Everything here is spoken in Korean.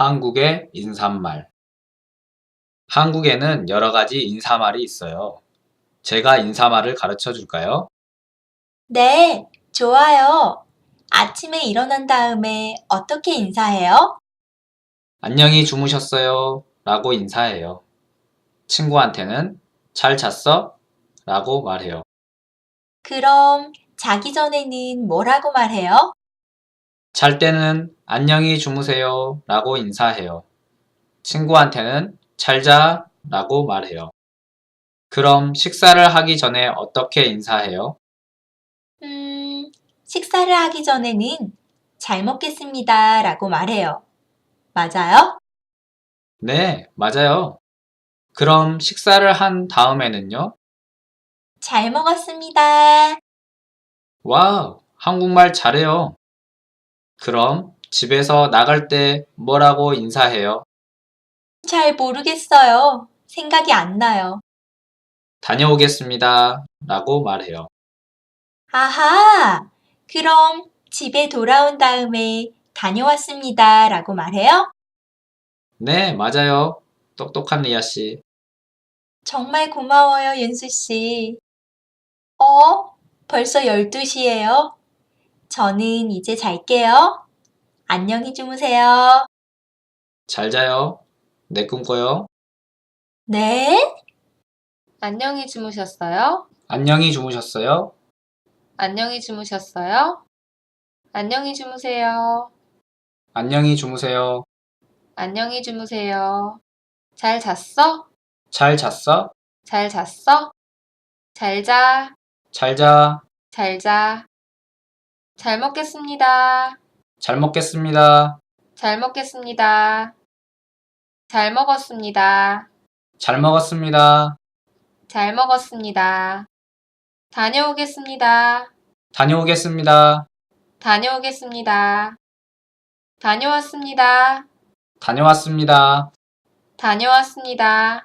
한국의 인사말. 한국에는 여러 가지 인사말이 있어요. 제가 인사말을 가르쳐 줄까요? 네, 좋아요. 아침에 일어난 다음에 어떻게 인사해요? 안녕히 주무셨어요. 라고 인사해요. 친구한테는 잘 잤어? 라고 말해요. 그럼 자기 전에는 뭐라고 말해요? 잘 때는 안녕히 주무세요. 라고 인사해요. 친구한테는 잘 자. 라고 말해요. 그럼 식사를 하기 전에 어떻게 인사해요? 음, 식사를 하기 전에는 잘 먹겠습니다 라고 말해요. 맞아요? 네, 맞아요. 그럼 식사를 한 다음에는요? 잘 먹었습니다. 와우, 한국말 잘해요. 그럼 집에서 나갈 때 뭐라고 인사해요? 잘 모르겠어요. 생각이 안 나요. 다녀오겠습니다. 라고 말해요. 아하! 그럼 집에 돌아온 다음에 다녀왔습니다 라고 말해요? 네, 맞아요. 똑똑한 리아 씨. 정말 고마워요, 윤수 씨. 어? 벌써 12시예요? 저는 이제 잘게요. 안녕히 주무세요. 잘 자요. 내 꿈꿔요. 네? 안녕히 주무셨어요? 안녕히 주무셨어요? 안녕히 주무셨어요? 안녕히 주무세요. 안녕히 주무세요. 안녕히 주무세요. 잘 잤어? 잘 잤어? 잘 잤어? 잘 자, 잘 자. 잘 자. 잘 먹겠습니다. 잘 먹겠습니다. 잘 먹겠습니다. 잘 먹었습니다. 잘 먹었습니다. 잘 먹었습니다. 다녀오겠습니다. 다녀오겠습니다. 다녀오겠습니다. 다녀왔습니다. 다녀왔습니다. 다녀왔습니다.